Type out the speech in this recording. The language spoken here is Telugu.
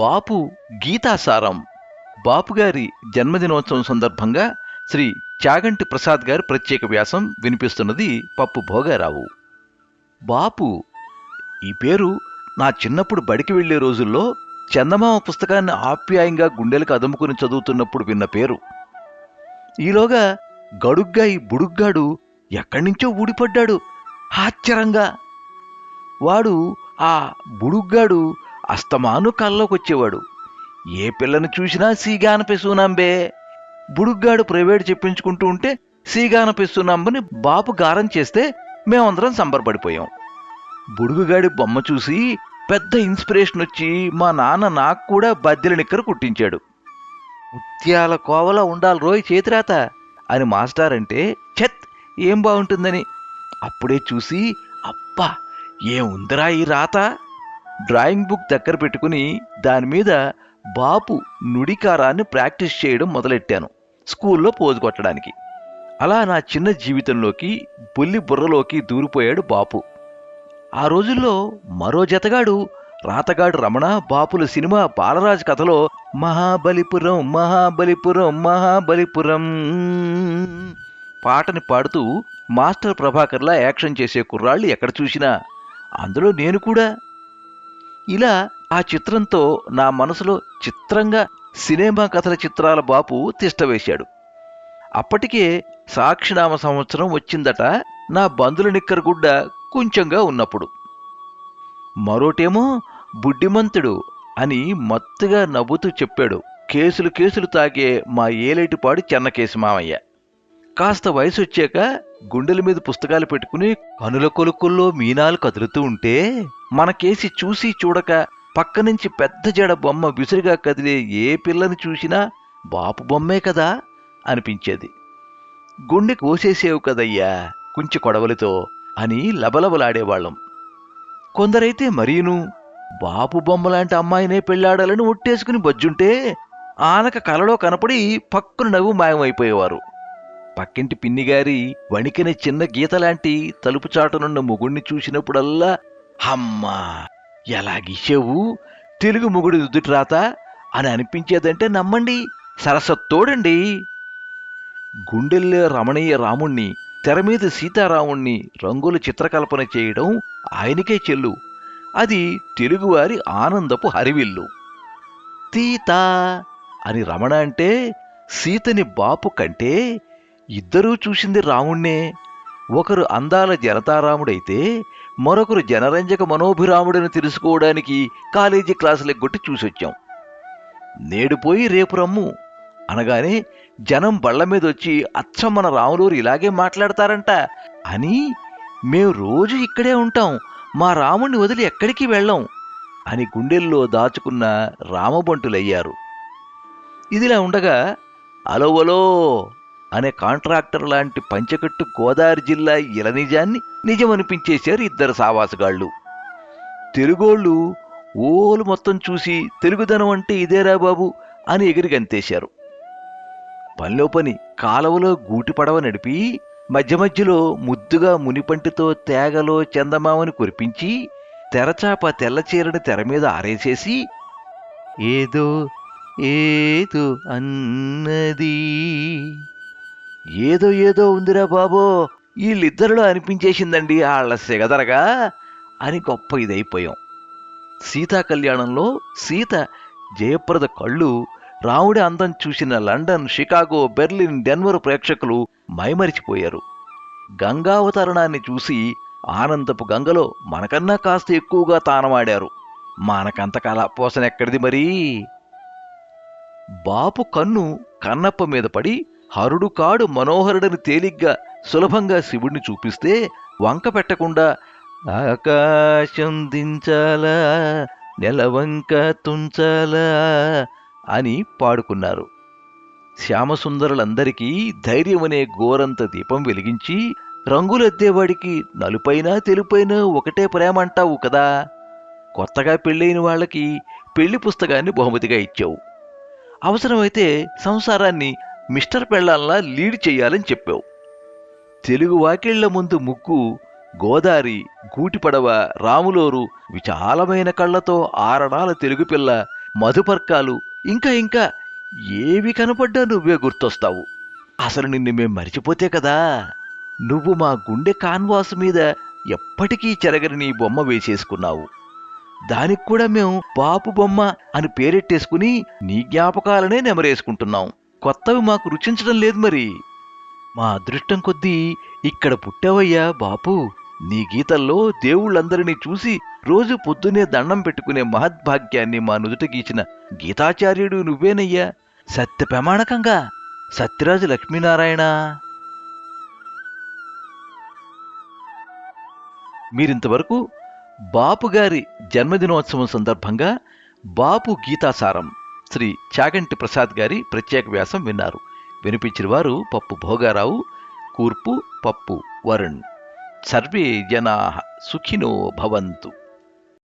బాపు గీతాసారం బాపుగారి జన్మదినోత్సవం సందర్భంగా శ్రీ చాగంటి ప్రసాద్ గారి ప్రత్యేక వ్యాసం వినిపిస్తున్నది పప్పు భోగారావు. బాపు ఈ పేరు నా చిన్నప్పుడు బడికి వెళ్ళే రోజుల్లో చందమామ పుస్తకాన్ని ఆప్యాయంగా గుండెలకు అదుముకుని చదువుతున్నప్పుడు విన్న పేరు. ఈలోగా గడుగ్గా ఈ బుడుగ్గాడు ఎక్కడి నుంచో ఊడిపడ్డాడు. ఆశ్చర్యంగా. వాడు ఆ బుడుగ్గాడు అస్తమాను కల్లోకొచ్చేవాడు ఏ పిల్లని చూసినా సీగాన పెసునాంబే. బుడుగ్గాడు ప్రైవేట్ చెప్పించుకుంటూ ఉంటే సీగాన పెసునాంబని బాపు గారం చేస్తే మేమందరం సంబరపడిపోయాం. బుడుగుగాడి బొమ్మ చూసి పెద్ద ఇన్స్పిరేషన్ వచ్చి మా నాన్న నాకు కూడా బద్దెల నిక్కర కుట్టించాడు. ముత్యాల కోవలో ఉండాలి రోయ్ చేతిరాత అని మాస్టర్ అంటే చెత్ ఏం బాగుంటుందని అప్పుడే చూసి అబ్బా ఏముందిరా ఈ రాత? డ్రాయింగ్ బుక్ దగ్గర పెట్టుకుని దాని మీద బాపు నుడికారాన్ని ప్రాక్టీస్ చేయడం మొదలెట్టాను స్కూల్లో పోజు కొట్టడానికి. అలా నా చిన్న జీవితంలోకి బుల్లి బుర్రలోకి దూరిపోయాడు బాపు. ఆ రోజుల్లో మరో జతగాడు రాతగాడు రమణ బాపుల సినిమా బాలరాజు కథలో మహాబలిపురం మహాబలిపురం మహాబలిపురం పాటని పాడుతూ మాస్టర్ ప్రభాకర్లా యాక్షన్ చేసే కుర్రాళ్ళు ఎక్కడ చూసినా అందులో నేను కూడా ఇలా ఆ చిత్రంతో నా మనసులో చిత్రంగా సినిమా కథల చిత్రాల బాపు తిష్టవేశాడు అప్పటికే సాక్షినామ సంవత్సరం వచ్చిందట నా బంధుల నిక్కరగుడ్డ కొంచెంగా ఉన్నప్పుడు. మరోటేమో బుడ్డిమంతుడు అని మత్తుగా నవ్వుతూ చెప్పాడు. కేసులు కేసులు తాగే మా ఏలేటిపాడు చెన్నకేసి మామయ్య. కాస్త వయసు వచ్చాక గుండెల మీద పుస్తకాలు పెట్టుకుని కనుల కొలుకుల్లో మీనాలు కదులుతూ ఉంటే మనకేసి చూసి చూడక పక్క నుంచి పెద్ద జడ బొమ్మ విసురుగా కదిలే ఏ పిల్లని చూసినా బాపు బొమ్మే కదా అనిపించేది. గుండె కోసేసేవు కదయ్యా కుంచి కొడవలితో అని లబలబలాడేవాళ్ళం. కొందరైతే మరీను బాపు బొమ్మలాంటి అమ్మాయినే పెళ్ళాడాలని ఒట్టేసుకుని బజ్జుంటే ఆనక కలలో కనపడి పక్కున నవ్వు మాయమైపోయేవారు. పక్కింటి పిన్నిగారి వణికిన చిన్న గీతలాంటి తలుపు చాటునున్న మొగుణ్ణి చూసినప్పుడల్లా అమ్మా ఎలా గీసావు తెలుగు మొగుడు దుద్దుటి రాత అని అనిపించేదంటే నమ్మండి సరసత్తోడండి. గుండెల్లో రమణీయ రాముణ్ణి తెర మీద సీతారాముణ్ణి రంగుల చిత్రకల్పన చేయడం ఆయనకే చెల్లు. అది తెలుగువారి ఆనందపు హరివిల్లు. తీత అని రమణ అంటే సీతని బాపు కంటే ఇద్దరూ చూసింది రాముణ్ణే. ఒకరు అందాల జనతారాముడైతే మరొకరు జనరంజక మనోభిరాముడని తెలుసుకోవడానికి కాలేజీ క్లాసులు ఎగ్గొట్టి చూసొచ్చాం. నేడు పోయి రేపు రమ్ము. అనగానే జనం బళ్ళ మీద వచ్చి అచ్చం మన రాములూరు ఇలాగే మాట్లాడతారంట అని మేము రోజు ఇక్కడే ఉంటాం. మా రాముణ్ణి వదిలి ఎక్కడికి వెళ్ళం అని గుండెల్లో దాచుకున్న రామబంటులయ్యారు. ఇదిలా ఉండగా అలోవలో అనే కాంట్రాక్టర్ లాంటి పంచకట్టు గోదావరి జిల్లా ఇలనిజాన్ని నిజమనిపించేశారు ఇద్దరు సావాసగాళ్ళు. తెలుగోళ్ళు ఓలు మొత్తం చూసి తెలుగుదనం అంటే ఇదేరా బాబు అని ఎగిరి గంతేశారు పనిలో పని కాలవలో గూటి పడవ నడిపి మధ్య మధ్యలో ముద్దుగా మునిపంటితో తేగలో చందమామని కురిపించి తెరచాప తెల్ల చీరని తెర మీద ఆరేసేసి ఏదో ఏదో అన్నది ఏదో ఏదో ఉందిరా బాబో. వీళ్ళిద్దరిలో అనిపించేసిందండి వాళ్ళ సెగదరగా అని గొప్ప ఇదైపోయాం. సీతా కళ్యాణంలో సీత జయప్రద కళ్ళు రాముడి అందం చూసిన లండన్ షికాగో బెర్లిన్ డెన్వర్ ప్రేక్షకులు మైమరిచిపోయారు. గంగావతరణాన్ని చూసి ఆనందపు గంగలో మనకన్నా కాస్త ఎక్కువగా తానమాడారు. మనకంత కళ పోసనెక్కడిది మరీ? బాపు కన్ను కన్నప్ప మీద పడి హరుడు కాడు మనోహరుడని తేలిగ్గా సులభంగా శివుణ్ణి చూపిస్తే వంక పెట్టకుండా ఆకాశం దించాలా నెలవంక తుంచాలా అని పాడుకున్నారు. శ్యామసుందరులందరికీ ధైర్యమనే గోరంత దీపం వెలిగించి రంగులెద్దేవాడికి నలుపైనా తెలుపైనా ఒకటే ప్రేమ అంటావు కదా కొత్తగా పెళ్ళైన వాళ్ళకి పెళ్ళి పుస్తకాన్ని బహుమతిగా ఇచ్చావు. అవసరమైతే సంసారాన్ని మిస్టర్ పెళ్ళాల్లా లీడ్ చెయ్యాలని చెప్పావు. తెలుగు వాకిళ్ళ ముందు ముగ్గు గోదారి గూటిపడవ రాములోరు విశాలమైన కళ్ళతో ఆరణాల తెలుగు పిల్ల మధుపర్కాలు ఇంకా ఇంకా ఏవి కనపడ్డా నువ్వే గుర్తొస్తావు. అసలు నిన్ను మేం మరిచిపోతే కదా. నువ్వు మా గుండె కాన్వాసు మీద ఎప్పటికీ చెరగని నీ బొమ్మ వేసేసుకున్నావు. దానికి కూడా మేము బాపు బొమ్మ అని పేరెట్టేసుకుని నీ జ్ఞాపకాలనే నెమరేసుకుంటున్నాం. కొత్తవి మాకు రుచించడం లేదు మరి. మా అదృష్టం కొద్దీ ఇక్కడ పుట్టావయ్యా బాపు. నీ గీతల్లో దేవుళ్ళందరినీ చూసి రోజు పొద్దునే దండం పెట్టుకునే మహద్భాగ్యాన్ని మా నుదుట గీచిన గీతాచార్యుడు నువ్వేనయ్యా. సత్య ప్రమాణకంగా సత్యరాజు లక్ష్మీనారాయణ. మీరింతవరకు బాపు గారి జన్మదినోత్సవం సందర్భంగా బాపు గీతాసారం. శ్రీ చాగంటి ప్రసాద్ గారి ప్రత్యేక వ్యాసం విన్నారు. వినిపించిన వారు పప్పు భోగారావు కూర్పు పప్పు వరుణ్. సర్వే జనా సుఖినో భవంతు.